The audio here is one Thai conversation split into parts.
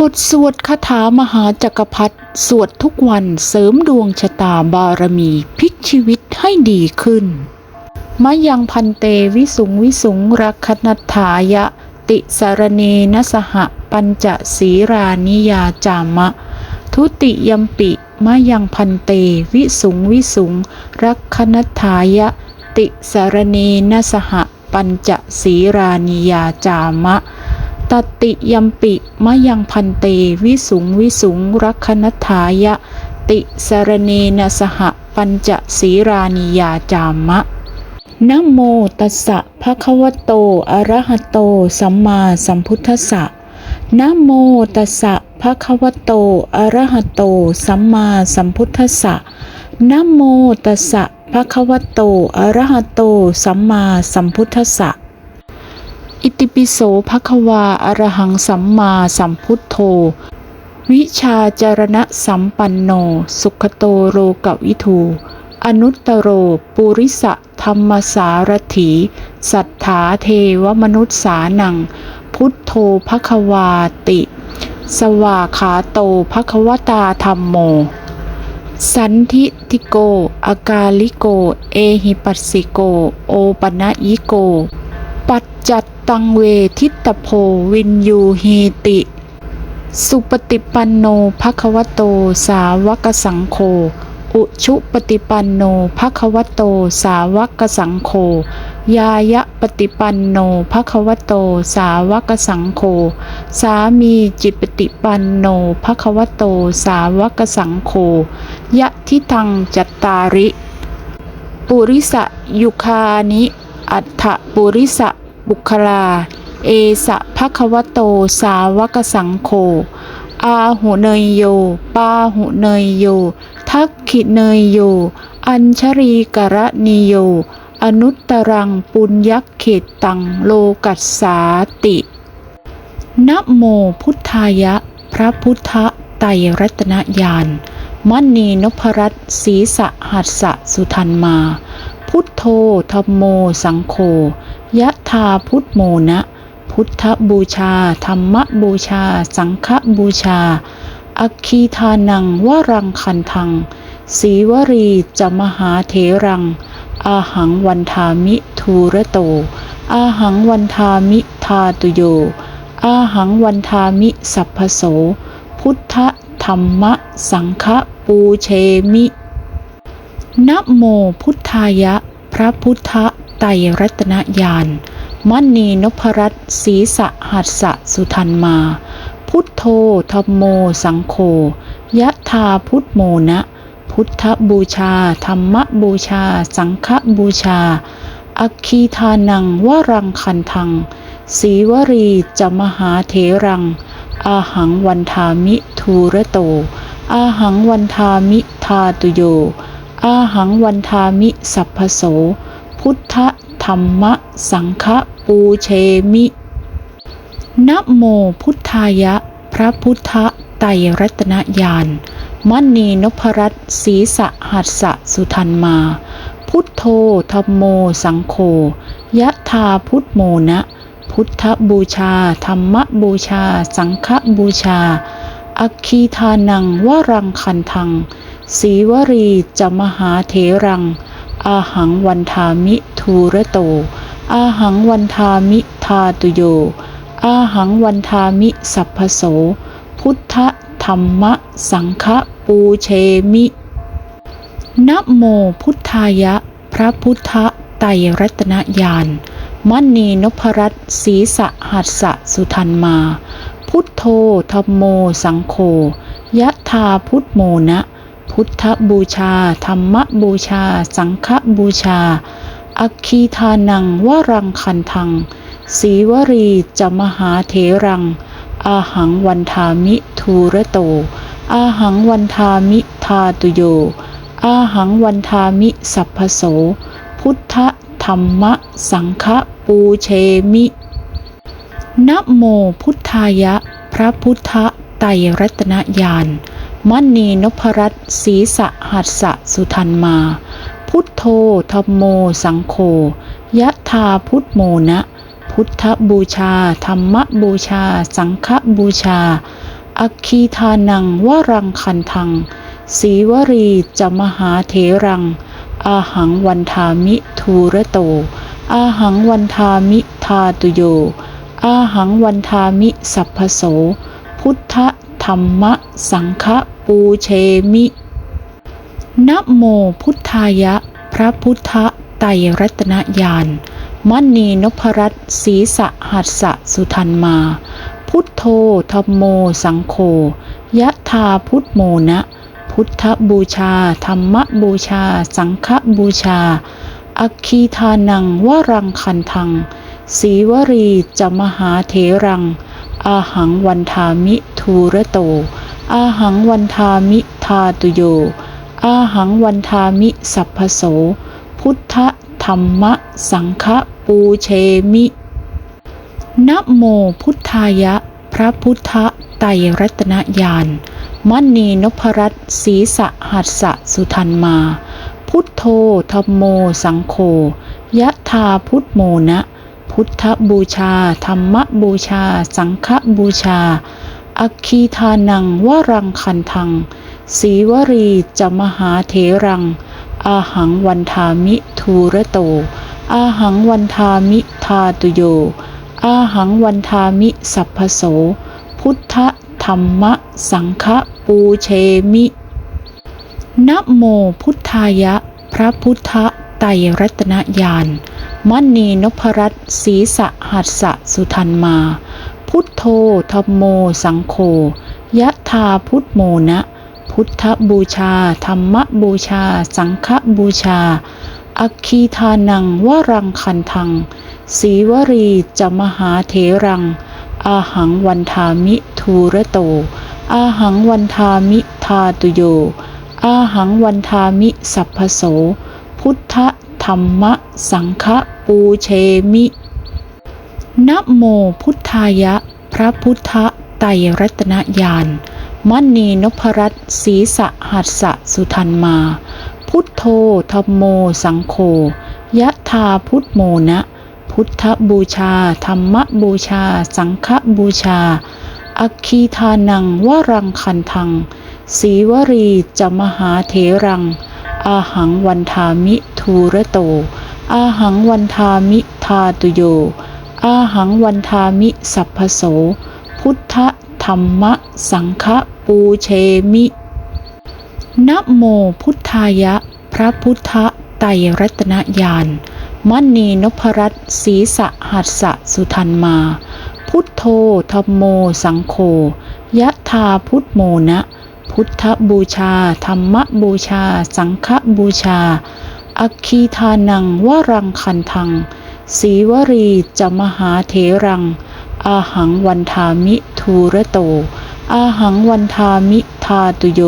บทสวดคาถามหาจักรพรรดิสวดทุกวันเสริมดวงชะตาบารมีพลิกชีวิตให้ดีขึ้น มะยังพันเตวิสุงวิสุงรักขนัฐายะ ติสารเนนสหปัญจศีรานิยาจามะ ทุติยมปิมะยังพันเตวิสุงวิสุงรักขนัฐายะ ติสารเนนสหปัญจศีรานิยาจามะ ตติยมปิมะยังพันเต วิสุงวิสุงรักขนัฏฐายะ ติสารเนนสหปัญจศีรานิยาจามะนะโมตัสสะภะคะวะโต อะระหะโต สัมมาสัมพุทธัสสะนะโมตัสสะภะคะวะโต อะระหะโต สัมมาสัมพุทธัสสะนะโมตัสสะภะคะวะโต อะระหะโต สัมมาสัมพุทธัสสะ ติปิโสภควาอรหังสัมมาสัมพุทโธ วิชาจารณะสัมปันโน สุขโตโรกวิทู อนุตตโรปุริสะธรรมสารถีสัทธาเทวมนุษย์สานัง พุทโธภควาติ สวาขาโตภควตาธรรมโม สันทิติโก อากาลิโก เอหิปัสสิโก โอปนะยิโก ปัจจัต ตังเวทิตโพวินยูหีติ สุปฏิปันโนภควโตสาวกสังโฆอุชุปฏิปันโนภควโตสาวกสังโฆยายะปฏิปันโนภควโตสาวกสังโฆสามีจิตปฏิปันโนภควโตสาวกสังโฆยะทิทังจัตตาริ ปุริสะยุคานิ อัฏฐปุริสะ บุคลา เอสะภควโตสาวกสังโฆอาหุเนยโย ปาหุเนยโย ทักขิเนยโย อัญชรีกระนิโย อนุตตรังปุญญเขตตังโลกัสสาติ นะโมพุทธายะ พระพุทธไตรรัตนญาณมณีนพรัตน์ศีสะหัสสะสุทันมา พุทโธธรรมโม สังโฆยะธาพุทโมนะ พุทธบูชา ธรรมบูชา สังฆบูชา อัคคีทานังวรังคันทังสีวรีจะมหาเถรัง อาหังวันทามิทูระโต อาหังวันทามิทาตุโย อาหังวันทามิสัพพโส พุทธธรรมสังฆปูเชมิ นะโมพุทธายะ พระพุทธไตรรัตนญาณมณีนพรัตน์ศรีสะหัสสะสุทันมา พุทโธธรรมโมสังโฆยะธาพุทโมนะ พุทธบูชา ธรรมบูชา สังฆบูชา อัคคีทานังวรังคันทังสีวรีจะมหาเถรัง อาหังวันทามิทูระโต อาหังวันทามิทาตุโย อาหังวันทามิสัพพโส พุทธธรรมสังฆปูเชมินะโมพุทธายะ พระพุทธไตรรัตนญาณมณีนพรัตน์ศีสะหัสสะสุทันมา พุทโธธรรมโมสังโฆยะธาพุทโมนะ พุทธบูชา ธรรมบูชา สังฆบูชา อคคีทานังวรังคันทัง สีวรีจะมหาเถรัง อาหังวันทามิทูระโต อาหังวันทามิทาตุโย อาหังวันทามิสัพพโส พุทธธรรมสังฆปูเชมินะโมพุทธายะ พระพุทธไตรรัตนญาณมณีนพรัตน์ศีสะหัสสะสุทันมา พุทโธธรรมโมสังโฆยะธาพุทโมนะ พุทธบูชา ธรรมบูชา สังฆบูชา อัคคีทานังวรังคันทังสีวรีจะมหาเถรัง อาหังวันทามิทูระโต อาหังวันทามิทาตุโย อาหังวันทามิสัพพโส พุทธธรรมสังฆปูเชมินะโมพุทธายะ พระพุทธไตรรัตนญาณ มณีนพรัตน์ศรีสะหัสสะสุทันมา พุทโธธรรมโมสังโฆยะธาพุทโมนะ พุทธบูชา ธรรมบูชา สังฆบูชา อัคคีทานังวรังคันทังสีวรีจะมหาเถรัง อาหังวันทามิทูระโต อาหังวันทามิทาตุโย อาหังวันทามิสัพพโส พุทธธรรมสังฆ ปูเชมิ นะโมพุทธายะ พระพุทธไตรรัตนญาณมณีนพรัตศีสหัสสะสุทันมา พุทโธธรรมโมสังโฆยะธาพุทโมนะ พุทธบูชา ธรรมบูชา สังฆบูชา อัคคีทานังวรังคันทังสีวรีจะมหาเถรัง อาหังวันทามิทูระโต อาหังวันทามิทาตุโย อาหังวันทามิสัพพโส พุทธธรรมสังฆปูเชมินะโมพุทธายะ พระพุทธไตรรัตนญาณมณีนพรัตน์ศีสหัสสะสุทันมา พุทโธธรรมโมสังโฆยะธาพุทโมนะ พุทธบูชา ธรรมบูชา สังฆบูชา อัคคีทานังวรังคันทัง สีวรีจะมหาเถรัง อาหังวันทามิทูระโต อาหังวันทามิทาตุโย อาหังวันทามิสัพพโส พุทธธรรมสังฆปูเชมินะโมพุทธายะ พระพุทธไตรรัตนญาณมณีนพรัตน์ศีสหัสสะสุทันมา พุทโธธรรมโม สังโฆยะธาพุทโมนะ พุทธบูชา ธรรมบูชา สังฆบูชา อัคคีทานังวรังคันทังสีวรีจะมหาเถรัง อาหังวันทามิทูระโต อาหังวันทามิทาตุโย อาหังวันทามิสัพพโส พุทธธรรมสังฆปูเชมิ นะโมพุทธายะ พระพุทธไตรรัตนญาณมณีนพรัตน์ศรีสหัสสะสุทันมา พุทโธธรรมโมสังโฆยะธาพุทโมนะ พุทธบูชา ธรรมบูชา สังฆบูชา อัคคีทานังวรังคันทังสีวรีจะมหาเถรัง อาหังวันทามิทูระโต อาหังวันทามิทาตุโย อาหังวันทามิสัพพโส พุทธธรรมสังฆปูเชมินะโมพุทธายะ พระพุทธไตรรัตนญาณมณีนพรัตศีสหัสสะสุทันมา พุทโธธรรมโมสังโฆยะธาพุทโมนะ พุทธบูชา ธรรมบูชา สังฆบูชา อคคีทานังวรังคันทัง สีวรีจะมหาเถรัง อาหังวันทามิทูระโต อาหังวันทามิทาตุโย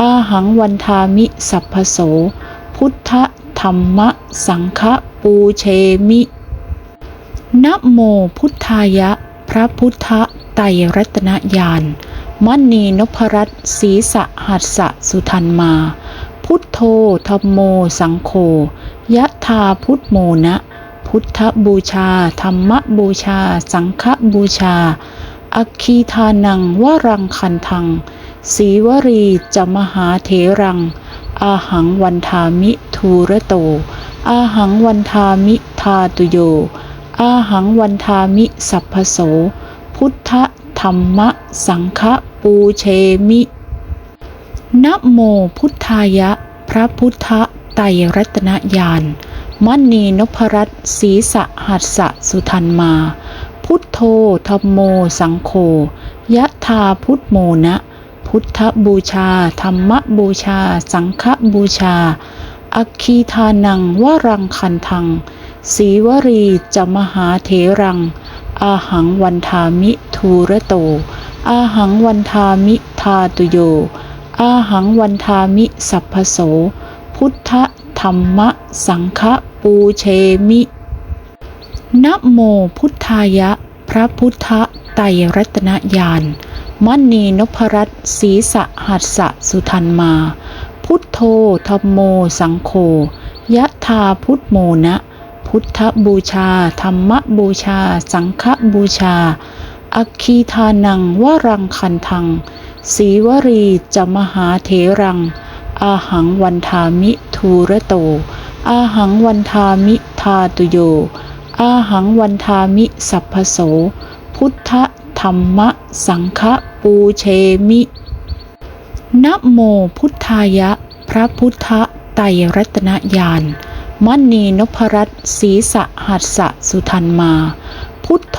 อาหังวันทามิสัพพโส พุทธธรรมสังฆปูเชมินะโมพุทธายะ พระพุทธไตรรัตนญาณมณีนพรัตน์ศรีสหัสสะสุทันมา พุทโธธรรมโมสังโฆยะธาพุทโมนะ พุทธบูชา ธรรมบูชา สังฆบูชา อัคคีทานังวรังคันทังสีวรีจะมหาเถรัง อาหังวันทามิทูระโต อาหังวันทามิทาตุโย อาหังวันทามิสัพพโส พุทธธรรมสังฆปูเชมินะโมพุทธายะ พระพุทธไตรรัตนญาณ มณีนพรัตน์ศรีสหัสสะสุทันมา พุทโธธรรมโมสังโฆยะธาพุทโมนะ พุทธบูชา ธรรมบูชา สังฆบูชา อัคคีทานังวรังคันทังสีวรีจะมหาเถรัง อาหังวันทามิทูระโต อาหังวันทามิทาตุโย อาหังวันทามิสัพพโส พุทธ ธรรมสังฆปูเชมินะโมพุทธายะ พระพุทธไตรรัตนญาณมณีนพรัตน์ศีสหัสสะสุทันมา พุทโธธรรมโมสังโฆยะธาพุทโมนะ พุทธบูชา ธรรมบูชา สังฆบูชา อัคคีทานังวรังคันทังสีวรีจะมหาเถรัง อาหังวันทามิ ทูระโต อาหังวันทามิทาตุโย อาหังวันทามิสัพพโส พุทธธรรมสังฆปูเชมิ นะโมพุทธายะ พระพุทธไตรรัตนญาณมณีนพรัตน์ศีสะหัสสะสุทันมา พุทโธ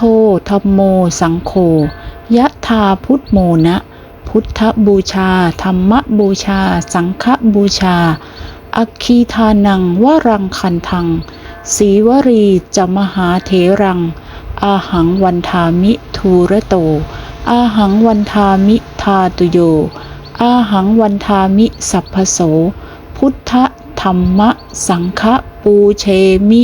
ธรรมโมสังโฆยะธาพุทโมนะ พุทธบูชา ธรรมบูชา สังฆบูชา อัคคีทานังวรังคันทัง สีวรีจะมหาเถรัง อาหังวันทามิทูระโต อาหังวันทามิทาตุโย อาหังวันทามิสัพพโส พุทธธรรมสังฆปูเชมิ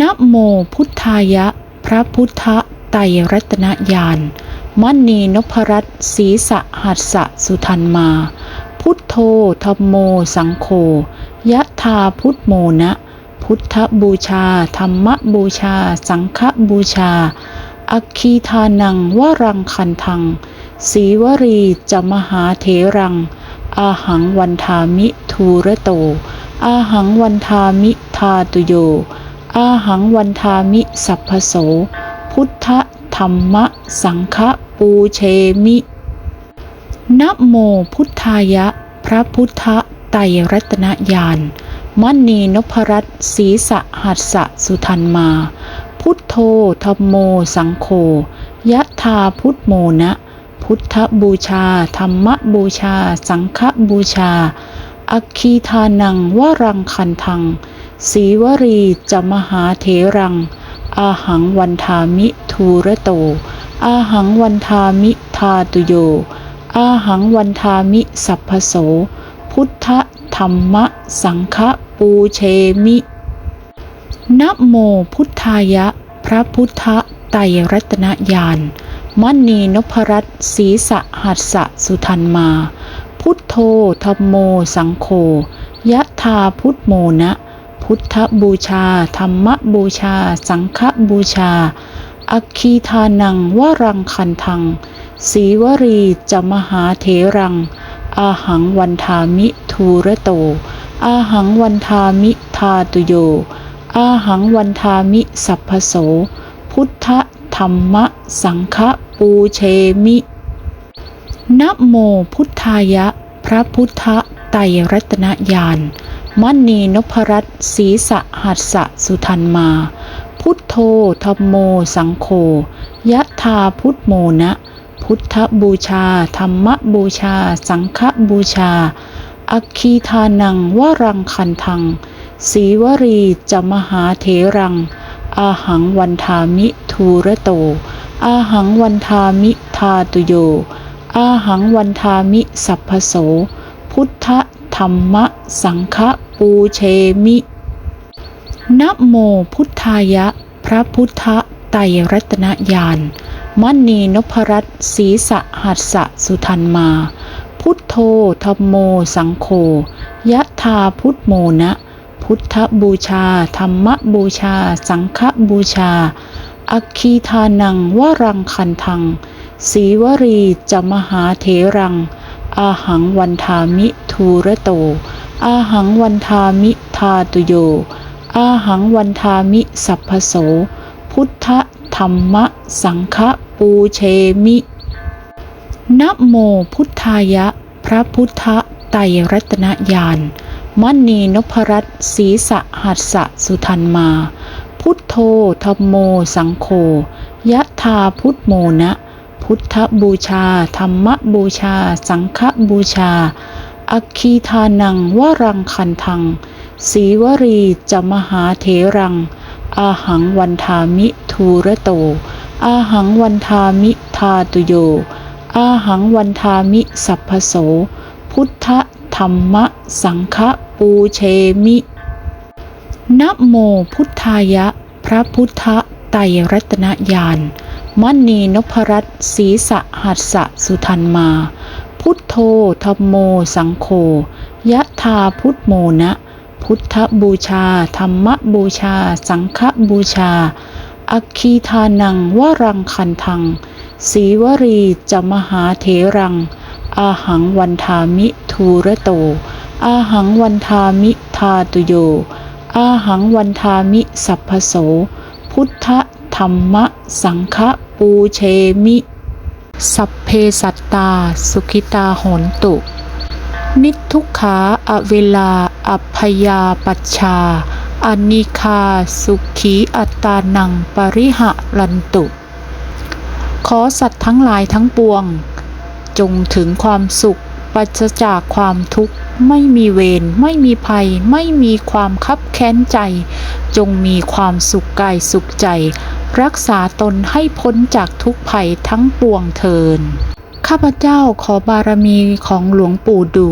นะโมพุทธายะ พระพุทธไตรรัตนญาณมณีนพรัตน์ศีสะหัสสะสุทันมา พุทโธธรรมโม สังโฆยะธาพุทโมนะ พุทธบูชา ธรรมบูชา สังฆบูชา อัคคีทานังวรังคันทังสีวรีจะมหาเถรัง อาหังวันทามิทูระโต อาหังวันทามิทาตุโย อาหังวันทามิสัพพโส พุทธธรรมสังฆปูเชมินะโมพุทธายะ พระพุทธไตรรัตนญาณมณีนพรัตน์ศรีสะหัสสะสุทันมา พุทโธธรรมโมสังโฆยะธาพุทโมนะ พุทธบูชา ธรรมบูชา สังฆบูชา อัคคีทานังวรังคันทังสีวรีจะมหาเถรัง อาหังวันทามิทูระโต อาหังวันทามิทาตุโย อาหังวันทามิสัพพโส พุทธธรรมสังฆปูเชมินะโมพุทธายะ พระพุทธไตรรัตนญาณมณีนพรัตศีสะหัสสะสุทันมา พุทโธธรรมโมสังโฆยะธาพุทโมนะ พุทธบูชา ธรรมบูชา สังฆบูชา อคคีทานังวรังคันทัง สีวรีจะมหาเถรัง อาหังวันทามิทูระโต อาหังวันทามิทาตุโย อาหังวันทามิสัพพโส พุทธธรรมสังฆปูเชมินะโมพุทธายะ พระพุทธไตรรัตนญาณมณีนพรัตน์ศรีสะหัสสะสุทันมา พุทโธธรรมโมสังโฆยะธาพุทโมนะ พุทธบูชา ธรรมบูชา สังฆบูชา อัคคีทานังวรังคันทังสีวรีจะมหาเถรัง อาหังวันทามิทูระโต อาหังวันทามิทาตุโย อาหังวันทามิสัพพโส พุทธธรรมสังฆปูเชมินะโมพุทธายะ พระพุทธไตรรัตนญาณ มณีนพรัตน์ศรีสะหัสสะสุทันมา พุทโธธรรมโมสังโฆยะธาพุทโมนะ พุทธบูชา ธรรมบูชา สังฆบูชา อัคคีทานังวรังคันทังสีวรีจะมหาเถรัง อาหังวันทามิทูระโต อาหังวันทามิทาตุโย อาหังวันทามิสัพพโส พุทธธรรมสังฆ ปูเชมิ นะโมพุทธายะ พระพุทธไตรรัตนญาณมณีนพรัตศีสะหัสสะสุทันมา พุทโธธรรมโมสังโฆยะธาพุทโมนะ พุทธบูชา ธรรมบูชา สังฆบูชาอัคีทานังวรังคันทังสีวรีจะมหาเถรัง อาหังวันทามิทูระโต อาหังวันทามิทาตุโย อาหังวันทามิสัพพโส พุทธธรรมสังฆปูเชมินะโมพุทธายะ พระพุทธไตรรัตนญาณมณีนพรัตน์ศีสะหัสสะสุทันมา พุทโธธรรมโมสังโฆยะธาพุทโมนะ พุทธบูชา ธรรมบูชา สังฆบูชา อัคคีทานังวรังคันทังสีวรีจะมหาเถรัง อาหังวันทามิทูระโต อาหังวันทามิทาตุโย อาหังวันทามิสัพพโส พุทธธรรมสังฆปูเชมิ สัพเพสัตตา สุขิตาโหนตุ นิทุกขาอเวลา อัพยาปัชชา อนิคาสุขีอัตตานังปริหะลันตุ ขอสัตว์ทั้งหลายทั้งปวง จงถึงความสุขปัจจากความทุกข์ไม่มีเวรไม่มีภัย ไม่มีความคับแค้นใจ จงมีความสุขกายสุขใจ รักษาตนให้พ้นจากทุกภัยทั้งปวงเทินข้าพเจ้าขอบารมีของหลวงปู่ดู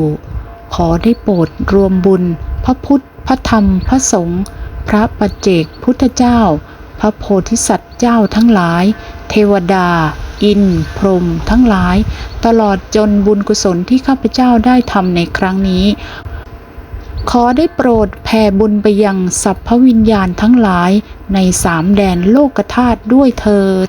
ขอได้โปรดรวมบุญ พระพุทธ พระธรรมพระสงฆ์พระปัจเจกพุทธเจ้า พระโพธิสัตว์เจ้าทั้งหลาย เทวดา อินทร์พรหมทั้งหลาย ตลอดจนบุญกุศลที่ข้าพเจ้าได้ทำในครั้งนี้ ขอได้โปรดแผ่บุญไปยังสัพพวิญญาณทั้งหลายในสามแดนโลกธาตุด้วยเถิด